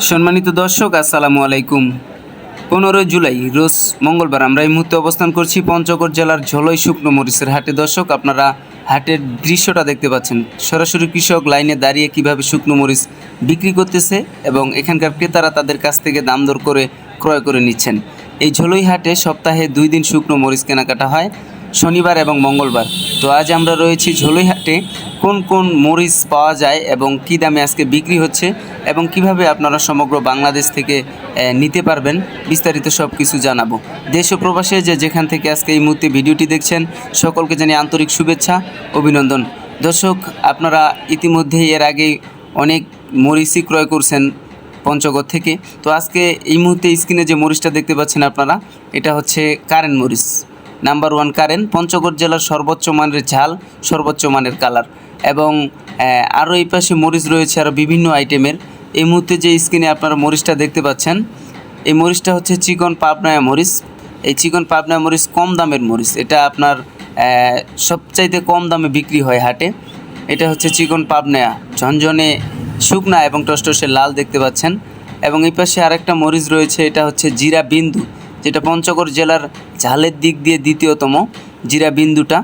সম্মানিত দর্শক, আসসালামু আলাইকুম। পনেরোই জুলাই, রোজ মঙ্গলবার আমরা এই মুহূর্তে অবস্থান করছি পঞ্চগড় জেলার ঝলই শুকনো মরিচের হাটে। দর্শক, আপনারা হাটের দৃশ্যটা দেখতে পাচ্ছেন। সরাসরি কৃষক লাইনে দাঁড়িয়ে কীভাবে শুকনো মরিচ বিক্রি করতেছে এবং এখানকার ক্রেতারা তাদের কাছ থেকে দাম দর করে ক্রয় করে নিচ্ছেন। এই ঝলই হাটে সপ্তাহে দুই দিন শুকনো মরিচ কেনাকাটা হয়। শনিবার এবং মঙ্গলবার। তো আজ আমরা রয়েছি ঝোলইহাটে। কোন কোন মরিচ পাওয়া যায় এবং কী দামে আজকে বিক্রি হচ্ছে এবং কীভাবে আপনারা সমগ্র বাংলাদেশ থেকে নিতে পারবেন বিস্তারিত সব কিছু জানাব। দেশ ও প্রবাসে যে যেখান থেকে আজকে এই মুহূর্তে ভিডিওটি দেখছেন, সকলকে জানিয়ে আন্তরিক শুভেচ্ছা, অভিনন্দন। দর্শক, আপনারা ইতিমধ্যেই এর আগে অনেক মরিচই ক্রয় করছেন পঞ্চগড় থেকে। তো আজকে এই মুহূর্তে স্ক্রিনে যে মরিচটা দেখতে পাচ্ছেন আপনারা, এটা হচ্ছে কারেন্ট মরিচ। নাম্বার ওয়ান কারেন্ট, পঞ্চগড় জেলার সর্বোচ্চ মানের ঝাল, সর্বোচ্চ মানের কালার এবং আরও এই পাশে মরিচ রয়েছে আরও বিভিন্ন আইটেমের। এই মুহূর্তে যে স্ক্রিনে আপনারা মরিচটা দেখতে পাচ্ছেন, এই মরিচটা হচ্ছে চিকন পাবনায়া মরিচ। এই চিকন পাবনায়া মরিচ কম দামের মরিচ। এটা আপনার সবচাইতে কম দামে বিক্রি হয় হাটে। এটা হচ্ছে চিকন পাবনায়া। ঝনঝনে শুকনা এবং টসটসে লাল দেখতে পাচ্ছেন। এবং এই পাশে আরেকটা মরিচ রয়েছে, এটা হচ্ছে জিরা বিন্দু। যেটা পঞ্চগড় জেলার ঝালের দিক দিয়ে দ্বিতীয়তম জিরা বিন্দুটা।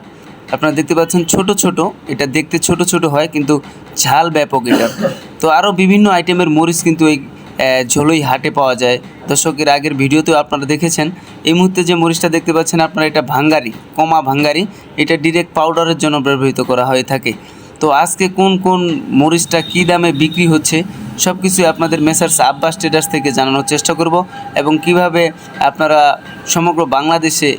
আপনারা দেখতে পাচ্ছেন ছোট ছোট, এটা দেখতে ছোট ছোট হয়, কিন্তু ঝাল ব্যাপক এটা। তো আরও বিভিন্ন আইটেমের মরিচ কিন্তু এই ঝোলই হাটে পাওয়া যায়। দর্শকের আগের ভিডিওতেও আপনারা দেখেছেন, এই মুহূর্তে যে মরিচটা দেখতে পাচ্ছেন আপনারা, এটা ভাঙ্গারি, কমা ভাঙ্গারি। এটা ডিরেক্ট পাউডারের জন্য ব্যবহৃত করা হয়ে থাকে। তো আজকে কোন কোন মরিচটা কী দামে বিক্রি হচ্ছে সব কিছুই আপনাদের মেসার্স আব্বাস ট্রেডার্স থেকে জানানোর চেষ্টা করব এবং কীভাবে আপনারা সমগ্র বাংলাদেশে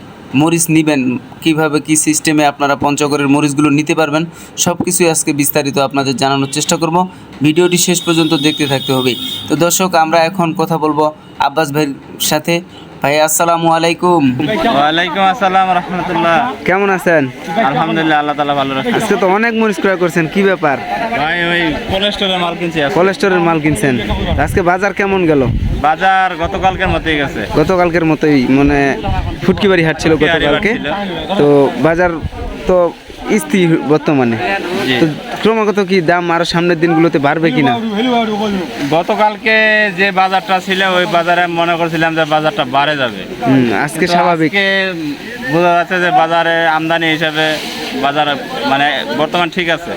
মরিচ নেবেন, কীভাবে কি সিস্টেমে আপনারা পঞ্চগড়ের মরিচগুলো নিতে পারবেন সব কিছুই আজকে বিস্তারিত আপনাদের জানানোর চেষ্টা করব। ভিডিওটি শেষ পর্যন্ত দেখতে থাকতে হবে। তো দর্শক, আমরা এখন কথা বলব আব্বাস ভাইয়ের সাথে। ভাই আসসালামু আলাইকুম। ওয়ালাইকুম আসসালাম রহমতুল্লাহ। কেমন আছেন? আলহামদুলিল্লাহ আল্লাহ তালা ভালো রাখছে। আজকে তো অনেক মরিচ ক্রয় করছেন কি ব্যাপার? ভাই ওই কোলেস্টোরের মাল কিনছি কোলেস্টোরের মাল কিনছেন। আজকে বাজার কেমন গেল? বাজার গতকালকের মতোই গেছে। গতকালকের মতোই মানে ফুটকি বাড়ি হাট ছিল গতকালকে। তো বাজার তো স্থির বর্তমানে। তো ক্রমাগত কি দাম আরও সামনের দিনগুলোতে বাড়বে কিনা? গতকালকে যে বাজারটা ছিল ওই বাজারে মনে করছিলাম যে বাজারটা বাড়ে যাবে। আজকে স্বাভাবিক। বোঝা যাচ্ছে যে বাজারে আমদানি হিসাবে বাজার মানে বর্তমান ঠিক আছে।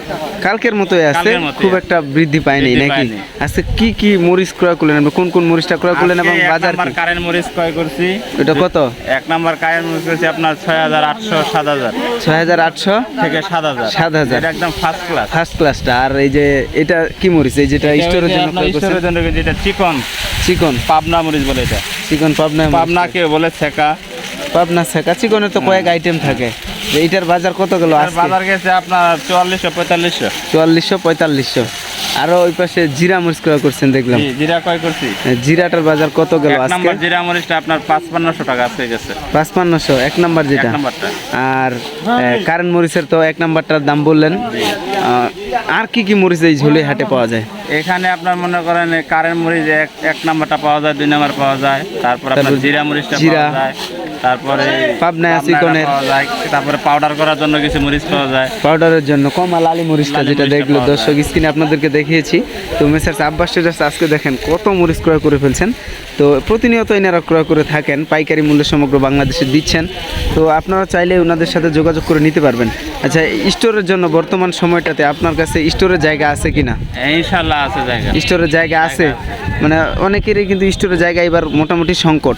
কালকের মতোই আছে? খুব একটা বৃদ্ধি পায়নি নাকি। আজকে কি কি মরিচ ক্রয় করলেন আপনি? কোন কোন মরিচটা ক্রয় করলেন এবং বাজার কি? কারেন্ট মরিচ ক্রয় করছি। এটা কত? এক নাম্বার কারেন্ট মরিচ করছি আপনার ছয় হাজার আটশো সাত হাজার। ছয় হাজার আটশো থেকে সাত হাজার। 7,000 এটা একদম ফার্স্ট ক্লাস ফার্স্ট ক্লাসটা আর এই যে এটা কি মরিচ? এই যেটা স্টোরের জন্য স্টোরের জন্য যেটা চিকন। চিকন। পাবনা মরিচ বলে এটা। চিকন পাবনা পাবনা কেউ বলে ছেকা পাবনা শেখা। চিকনের তো কয়েক আইটেম থাকে। এইটার বাজার কত গেল আর বাজার গেছে আপনার চুয়াল্লিশশো পঁয়তাল্লিশশো। চুয়াল্লিশশো পঁয়তাল্লিশশো। আরও ওই পাশে জিরা মরিচ ক্রয় করছেন দেখলাম। জি, জিরা কয় করছি। জিরাটার বাজার কত গেল এক আজকে? নাম্বার জিরা মরিচটা আপনার পাঁচপান্নশো টাকা আজকে গেছে। পাঁচপান্নশো এক নাম্বার এক যেটা নাম্বারটা। আর কারেন্ট মরিচের তো এক নাম্বারটার দাম বললেন। আহ, আর কি কি মরিচ এই ঝোলে হাটে পাওয়া যায়? এখানে আপনার মনে করেন কারেন্ট মরিচ এক এক নাম্বারটা পাওয়া যায় দুই নাম্বার পাওয়া যায়। তারপর আপনার জিরা মরিচটা জিরা। পাওয়া যায়। তারপরে পাবনা চিকনের। তারপরে পাউডার করার জন্য কিছু মরিচ পাওয়া যায়। পাউডারের জন্য কমা লালি মরিচটা যেটা দেখল দর্শক স্ক্রিনে আপনাদেরকে দেখিয়েছি। তো মেসার্স আব্বাস ট্রেডার্স আজকে দেখেন কত মরিচ ক্রয় করে ফেলছেন। তো প্রতিনিয়ত এনারা ক্রয় করে থাকেন পাইকারি মূল্য সমগ্র বাংলাদেশে দিচ্ছেন। তো আপনারা চাইলে ওনাদের সাথে যোগাযোগ করে নিতে পারবেন। আচ্ছা স্টোরের জন্য বর্তমান সময়টাতে আপনার কাছে স্টোরের জায়গা আছে কিনা? ইনশাল্লাহ আছে জায়গা। স্টোরের জায়গা আছে। মানে অনেকেরই কিন্তু স্টোরের জায়গা এবার মোটামুটি সংকট।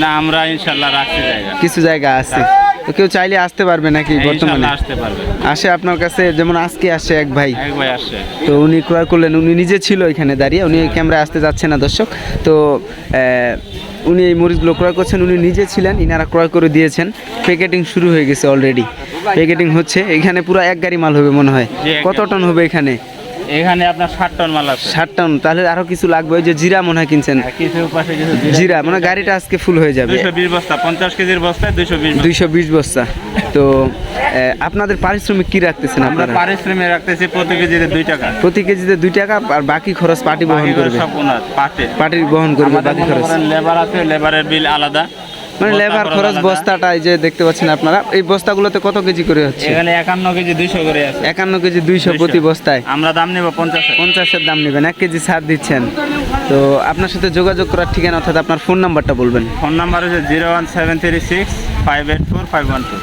না আমরা ইনশাল্লাহ রাখছি জায়গা। কিছু জায়গা আছে। কেউ চাইলে আসতে পারবে নাকি বর্তমানে? আসতে পারবে। আসে আপনার কাছে যেমন আজকে আসে এক ভাই। এক ভাই আসছে তো উনি ক্রয় করলেন উনি নিজে ছিল এখানে দাঁড়িয়ে উনি ক্যামেরায় আসতে যাচ্ছে না দর্শক। তো উনি এই মরিচগুলো ক্রয় করছেন উনি নিজে ছিলেন ইনারা ক্রয় করে দিয়েছেন। প্যাকেটিং শুরু হয়ে গেছে অলরেডি প্যাকেটিং হচ্ছে এখানে পুরো এক গাড়ি মাল হবে মনে হয়। কত টন হবে এখানে? এখানে আপনার ষাট টন মাল আছে। ষাট টন তাহলে আরও কিছু লাগবে ওই যে জিরা মনে হয় কিনছেন। আর কিছু পাশে কিছু জিরা। মানে গাড়িটা আজকে ফুল হয়ে যাবে। দুইশো বিশ বস্তা পঞ্চাশ কেজির বস্তায় দুইশো বিশ দুইশো বিশ বস্তা। তো আপনাদের পারিশ্রমিক কি রাখতেছেন আপনারা? পারিশ্রমিক রাখতেছি প্রতি কেজিতে দুই টাকা। প্রতি কেজিতে দুই টাকা আর বাকি খরচ পার্টি বহন করবে? সব পার্টির বহন করবে বাকি খরচ। লেবার আছে লেবারের বিল আলাদা। মানে লেবার খরচ বস্তাটা এই যে দেখতে পাচ্ছেন আপনারা এই বস্তাগুলোতে কত কেজি করে হচ্ছে? এখানে একান্ন কেজি দুইশো করে আছে। একান্ন কেজি দুইশো প্রতি বস্তায়। আমরা দাম নেব পঞ্চাশ পঞ্চাশের দাম নেবেন এক কেজি ছাড় দিচ্ছেন। তো আপনার সাথে যোগাযোগ করার ঠিকানা অর্থাৎ আপনার ফোন নাম্বারটা বলবেন। ফোন নাম্বার হচ্ছে zero one seven three six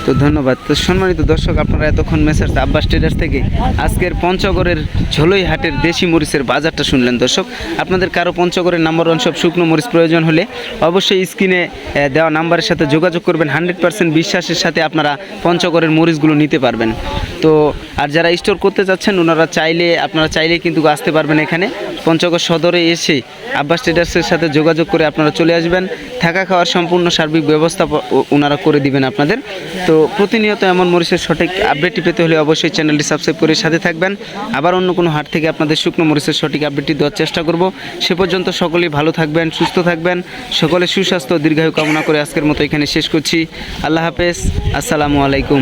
তো ধন্যবাদ। তো সম্মানিত দর্শক, আপনারা এতক্ষণ মেসার্স আব্বাস ট্রেডার্স থেকে আজকের পঞ্চগড়ের ঝোলই হাটের দেশি মরিচের বাজারটা শুনলেন। দর্শক, আপনাদের কারও পঞ্চগড়ের নাম্বার ওয়ান সব শুকনো মরিচ প্রয়োজন হলে অবশ্যই স্ক্রিনে দেওয়া নাম্বারের সাথে যোগাযোগ করবেন। হান্ড্রেড পার্সেন্ট বিশ্বাসের সাথে আপনারা পঞ্চগড়ের মরিচগুলো নিতে পারবেন। তো, আর যারা স্টোর করতে চাচ্ছেন, ওনারা চাইলে, আপনারা চাইলে কিন্তু আসতে পারবেন এখানে। পঞ্চগড় সদরে এসে আব্বাস ট্রেডার্সের সাথে যোগাযোগ করে আপনারা চলে আসবেন। থাকা খাওয়ার সম্পূর্ণ সার্বিক ব্যবস্থা ওনারা করে দিবেন আপনাদের। তো প্রতিনিয়ত এমন মরিচের সঠিক আপডেটটি পেতে হলে অবশ্যই চ্যানেলটি সাবস্ক্রাইব করে সাথে থাকবেন। আবার অন্য কোনো হাট থেকে আপনাদের শুকনো মরিচের সঠিক আপডেটটি দেওয়ার চেষ্টা করব। সে পর্যন্ত সকলেই ভালো থাকবেন, সুস্থ থাকবেন। সকলে সুস্বাস্থ্য দীর্ঘায়ু কামনা করে আজকের মতো এখানে শেষ করছি। আল্লাহ হাফেজ। আসসালামু আলাইকুম।